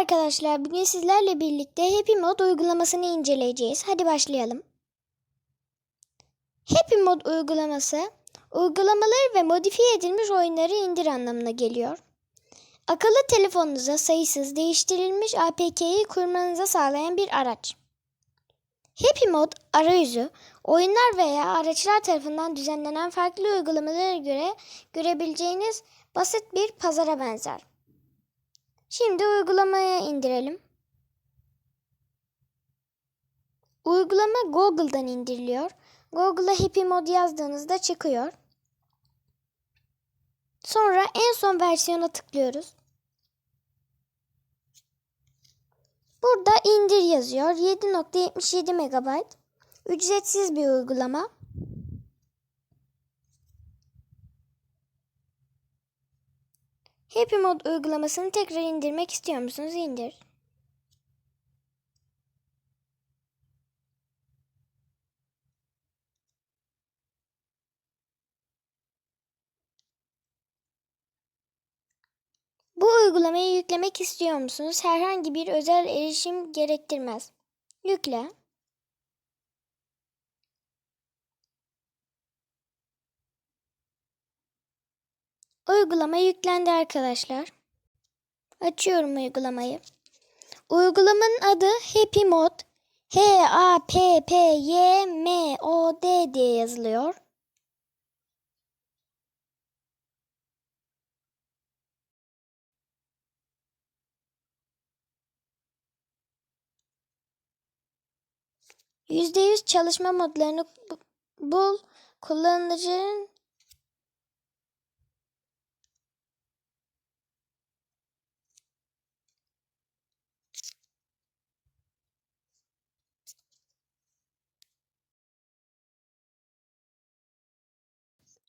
arkadaşlar. Bugün sizlerle birlikte Happy Mod uygulamasını inceleyeceğiz. Hadi başlayalım. Happy Mod uygulaması, uygulamaları ve modifiye edilmiş oyunları indir anlamına geliyor. Akıllı telefonunuza sayısız değiştirilmiş APK'yi kurmanıza sağlayan bir araç. Happy Mod arayüzü, oyunlar veya araçlar tarafından düzenlenen farklı uygulamalara göre görebileceğiniz basit bir pazara benzer. Şimdi uygulamaya indirelim. Uygulama Google'dan indiriliyor. Google'a Happy Mod yazdığınızda çıkıyor. Sonra en son versiyona tıklıyoruz. Burada indir yazıyor. 7.77 MB. Ücretsiz bir uygulama. Happy Mod uygulamasını tekrar indirmek istiyor musunuz? İndir. Bu uygulamayı yüklemek istiyor musunuz? Herhangi bir özel erişim gerektirmez. Yükle. Uygulama yüklendi arkadaşlar. Açıyorum uygulamayı. Uygulamanın adı Happy Mod. H-A-P-P-Y-M-O-D diye yazılıyor. %100 çalışma modlarını bu- bul. Kullanıcının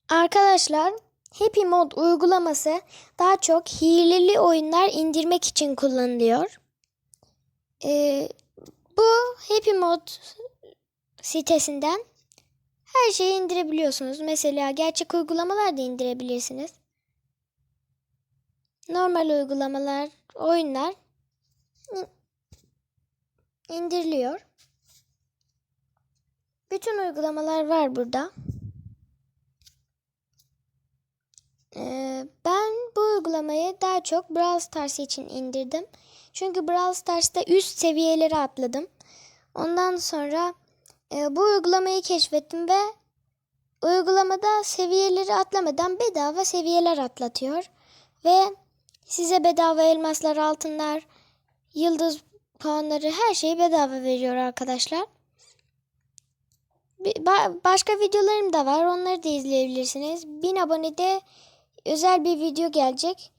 Arkadaşlar Happy Mod uygulaması daha çok hileli oyunlar indirmek için kullanılıyor. Ee, bu Happy Mod sitesinden her şeyi indirebiliyorsunuz. Mesela gerçek uygulamalar da indirebilirsiniz. Normal uygulamalar, oyunlar in- indiriliyor. Bütün uygulamalar var burada. Ee, ben bu uygulamayı daha çok Brawl Stars için indirdim. Çünkü Brawl Stars'ta üst seviyeleri atladım. Ondan sonra e, bu uygulamayı keşfettim ve uygulamada seviyeleri atlamadan bedava seviyeler atlatıyor. Ve size bedava elmaslar, altınlar, yıldız puanları her şeyi bedava veriyor arkadaşlar. Başka videolarım da var. Onları da izleyebilirsiniz. 1000 abonede özel bir video gelecek.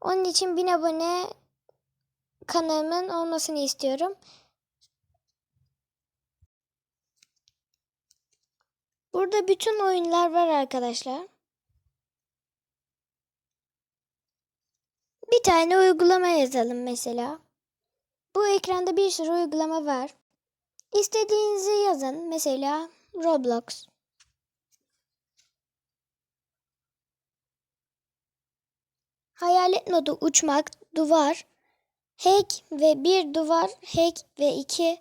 Onun için 1000 abone kanalımın olmasını istiyorum. Burada bütün oyunlar var arkadaşlar. Bir tane uygulama yazalım mesela. Bu ekranda bir sürü uygulama var. İstediğinizi yazın. Mesela Roblox. Hayalet modu uçmak, duvar, hack ve bir duvar, hack ve iki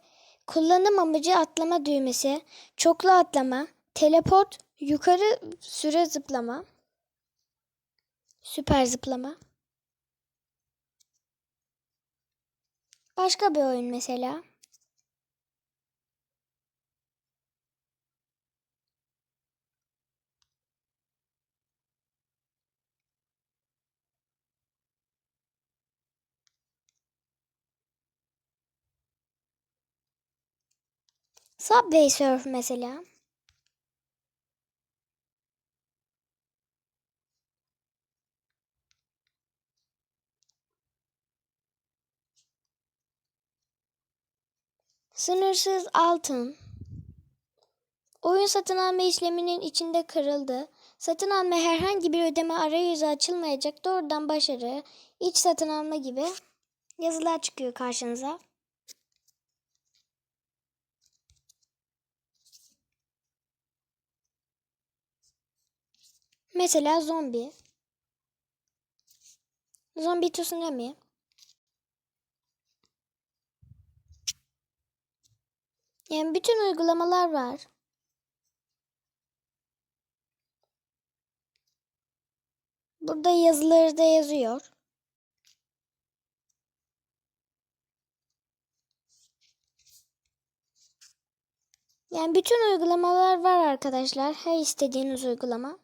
kullanım amacı atlama düğmesi, çoklu atlama, teleport, yukarı süre zıplama, süper zıplama. Başka bir oyun mesela. Subway Surf mesela. Sınırsız altın. Oyun satın alma işleminin içinde kırıldı. Satın alma herhangi bir ödeme arayüzü açılmayacak. Doğrudan başarı, iç satın alma gibi yazılar çıkıyor karşınıza. Mesela zombi. Zombi tsunami. Yani bütün uygulamalar var. Burada yazıları da yazıyor. Yani bütün uygulamalar var arkadaşlar. Her istediğiniz uygulama.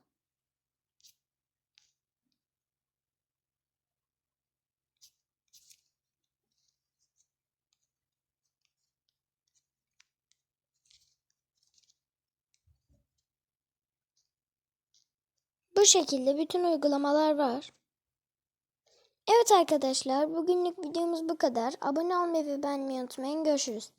Bu şekilde bütün uygulamalar var. Evet arkadaşlar bugünlük videomuz bu kadar. Abone olmayı ve beğenmeyi unutmayın. Görüşürüz.